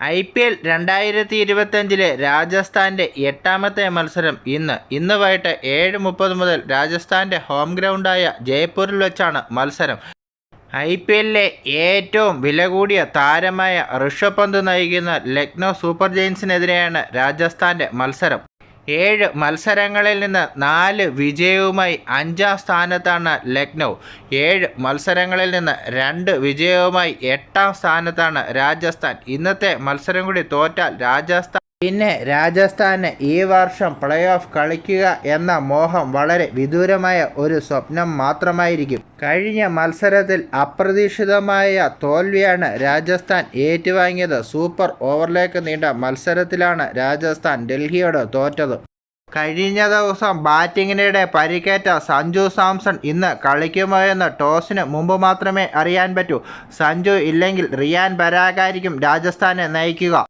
I P L രണ്ടായിരത്തി ഇരുപത്തഞ്ചിലെ രാജസ്ഥാന്റെ എട്ടാമത്തെ മത്സരം ഇന്ന്. ഇന്ന് വൈകിട്ട് ഏഴ് മുപ്പത് മുതൽ രാജസ്ഥാന്റെ ഹോം ഗ്രൗണ്ടായ ജയ്പൂരിൽ വെച്ചാണ് മത്സരം. ഐ പി എല്ലിലെ ഏറ്റവും വില കൂടിയ താരമായ ഋഷഭ് പന്ത് നയിക്കുന്ന ലക്നൗ സൂപ്പർ ജെയിൻസിനെതിരെയാണ് രാജസ്ഥാന്റെ മത്സരം. ഏഴ് മത്സരങ്ങളിൽ നിന്ന് നാല് വിജയവുമായി അഞ്ചാം സ്ഥാനത്താണ് ലക്നൗ. ഏഴ് മത്സരങ്ങളിൽ നിന്ന് രണ്ട് വിജയവുമായി എട്ടാം സ്ഥാനത്താണ് രാജസ്ഥാൻ. ഇന്നത്തെ മത്സരം കൂടി തോറ്റാൽ രാജസ്ഥാൻ പിന്നെ രാജസ്ഥാന് ഈ വർഷം പ്ലേ ഓഫ് കളിക്കുക എന്ന മോഹം വളരെ വിദൂരമായ ഒരു സ്വപ്നം മാത്രമായിരിക്കും. കഴിഞ്ഞ മത്സരത്തിൽ അപ്രതീക്ഷിതമായ തോൽവിയാണ് രാജസ്ഥാൻ ഏറ്റുവാങ്ങിയത്. സൂപ്പർ ഓവറിലേക്ക് നീണ്ട മത്സരത്തിലാണ് രാജസ്ഥാൻ ഡൽഹിയോട് തോറ്റത്. കഴിഞ്ഞ ദിവസം ബാറ്റിങ്ങിനിടെ പരിക്കേറ്റ സഞ്ജു സാംസൺ ഇന്ന് കളിക്കുമോ എന്ന് ടോസിന് മുമ്പ് മാത്രമേ അറിയാൻ പറ്റൂ. സഞ്ജു ഇല്ലെങ്കിൽ റിയാൻ പരാഗായിരിക്കും രാജസ്ഥാനെ നയിക്കുക.